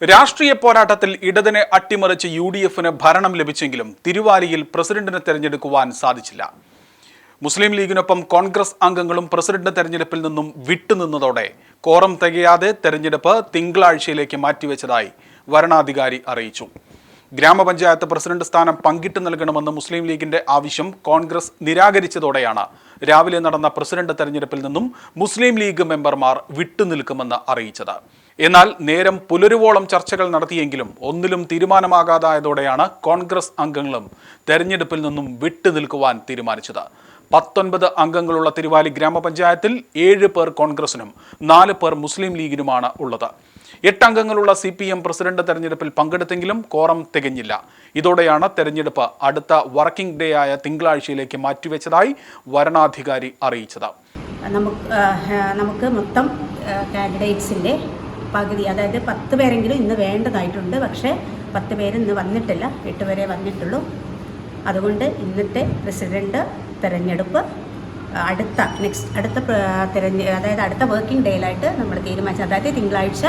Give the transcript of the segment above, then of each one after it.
രാഷ്ട്രീയ പോരാട്ടത്തിൽ ഇടതിനെ അട്ടിമറിച്ച് U D എഫിന് ഭരണം ലഭിച്ചെങ്കിലും തിരുവാലിയിൽ പ്രസിഡന്റിനെ തെരഞ്ഞെടുക്കുവാൻ സാധിച്ചില്ല. മുസ്ലിം ലീഗിനൊപ്പം കോൺഗ്രസ് അംഗങ്ങളും പ്രസിഡന്റ് തെരഞ്ഞെടുപ്പിൽ നിന്നും വിട്ടുനിന്നതോടെ കോറം തികയാതെ തെരഞ്ഞെടുപ്പ് തിങ്കളാഴ്ചയിലേക്ക് മാറ്റിവെച്ചതായി വരണാധികാരി അറിയിച്ചു. ഗ്രാമപഞ്ചായത്ത് പ്രസിഡന്റ് സ്ഥാനം പങ്കിട്ട് നൽകണമെന്ന് മുസ്ലിം ലീഗിന്റെ ആവശ്യം കോൺഗ്രസ് നിരാകരിച്ചതോടെയാണ് രാവിലെ നടന്ന പ്രസിഡന്റ് തെരഞ്ഞെടുപ്പിൽ നിന്നും മുസ്ലിം ലീഗ് മെമ്പർമാർ വിട്ടുനിൽക്കുമെന്ന് അറിയിച്ചത്. എന്നാൽ നേരം പുലരുവോളം ചർച്ചകൾ നടത്തിയെങ്കിലും ഒന്നിലും തീരുമാനമാകാതായതോടെയാണ് കോൺഗ്രസ് അംഗങ്ങളും തെരഞ്ഞെടുപ്പിൽ നിന്നും വിട്ടുനിൽക്കുവാൻ തീരുമാനിച്ചത്. പത്തൊൻപത് അംഗങ്ങളുള്ള തിരുവാലി ഗ്രാമപഞ്ചായത്തിൽ ഏഴ് പേർ കോൺഗ്രസിനും നാല് പേർ മുസ്ലിം ലീഗിനുമാണ് ഉള്ളത്. എട്ട് അംഗങ്ങളുള്ള സി പി എം പ്രസിഡന്റ് തെരഞ്ഞെടുപ്പിൽ പങ്കെടുത്തെങ്കിലും കോറം തികഞ്ഞില്ല. ഇതോടെയാണ് തെരഞ്ഞെടുപ്പ് അടുത്ത വർക്കിംഗ് ഡേ ആയ തിങ്കളാഴ്ചയിലേക്ക് മാറ്റിവെച്ചതായി വരണാധികാരി അറിയിച്ചത്. നമുക്ക് നമുക്ക് മൊത്തം കാൻഡിഡേറ്റ്സിന്റെ പകുതി അതായത് പത്ത് പേരെങ്കിലും ഇന്ന് വേണ്ടതായിട്ടുണ്ട്. പക്ഷേ പത്ത് പേര് ഇന്ന് വന്നിട്ടില്ല. എട്ട് പേരെ വന്നിട്ടുള്ളൂ. അതുകൊണ്ട് ഇന്നത്തെ പ്രസിഡന്റ് തിരഞ്ഞെടുപ്പ് അടുത്ത നെക്സ്റ്റ് അടുത്ത തിരഞ്ഞ അതായത് അടുത്ത വർക്കിംഗ് ഡേയിലായിട്ട് നമ്മൾ തീരുമാനിച്ചു അതായത് തിങ്കളാഴ്ച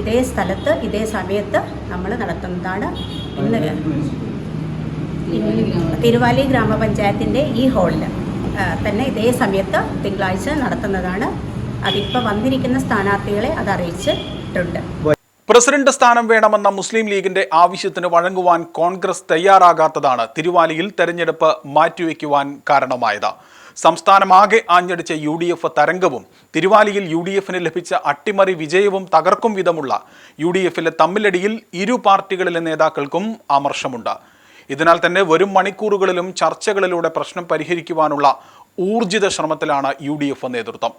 ഇതേ സ്ഥലത്ത് ഇതേ സമയത്ത് നമ്മൾ നടത്തുന്നതാണ് ഇന്ന് തിരുവാലി ഗ്രാമപഞ്ചായത്തിന്റെ ഈ ഹാളിൽ തന്നെ ഇതേ സമയത്ത് തിങ്കളാഴ്ച നടത്തുന്നതാണ് അതിപ്പോൾ വന്നിരിക്കുന്ന സ്ഥാനാർത്ഥികളെ അത് അറിയിച്ചിട്ടുണ്ട് പ്രസിഡന്റ് സ്ഥാനം വേണമെന്ന മുസ്ലിം ലീഗിന്റെ ആവശ്യത്തിന് വഴങ്ങുവാൻ കോൺഗ്രസ് തയ്യാറാകാത്തതാണ് തിരുവാലിയിൽ തെരഞ്ഞെടുപ്പ് മാറ്റിവെക്കുവാൻ കാരണമായത്. സംസ്ഥാനമാകെ ആഞ്ഞടിച്ച യു ഡി എഫ് തരംഗവും തിരുവാലിയിൽ യു ഡി എഫിന് ലഭിച്ച അട്ടിമറി വിജയവും തകർക്കും വിധമുള്ള യു ഡി എഫിലെ തമ്മിലടിയിൽ ഇരു പാർട്ടികളിലെ നേതാക്കൾക്കും ആമർശമുണ്ട്. ഇതിനാൽ തന്നെ വരും മണിക്കൂറുകളിലും ചർച്ചകളിലൂടെ പ്രശ്നം പരിഹരിക്കുവാനുള്ള ഊർജിത ശ്രമത്തിലാണ് യു നേതൃത്വം.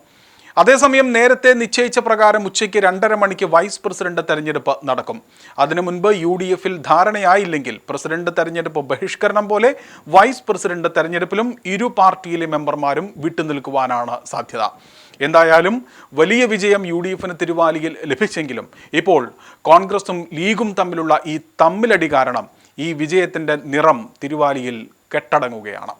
അതേസമയം നേരത്തെ നിശ്ചയിച്ച പ്രകാരം ഉച്ചയ്ക്ക് രണ്ടര മണിക്ക് വൈസ് പ്രസിഡന്റ് തെരഞ്ഞെടുപ്പ് നടക്കും. അതിനു മുൻപ് യു ഡി എഫിൽ ധാരണയായില്ലെങ്കിൽ പ്രസിഡന്റ് തെരഞ്ഞെടുപ്പ് ബഹിഷ്കരണം പോലെ വൈസ് പ്രസിഡന്റ് തെരഞ്ഞെടുപ്പിലും ഇരു പാർട്ടിയിലെ മെമ്പർമാരും വിട്ടുനിൽക്കുവാനാണ് സാധ്യത. എന്തായാലും വലിയ വിജയം യു ഡി എഫിന് തിരുവാലിയിൽ ലഭിച്ചെങ്കിലും ഇപ്പോൾ കോൺഗ്രസും ലീഗും തമ്മിലുള്ള ഈ തമ്മിലടി കാരണം ഈ വിജയത്തിന്റെ നിറം തിരുവാലിയിൽ കെട്ടടങ്ങുകയാണ്.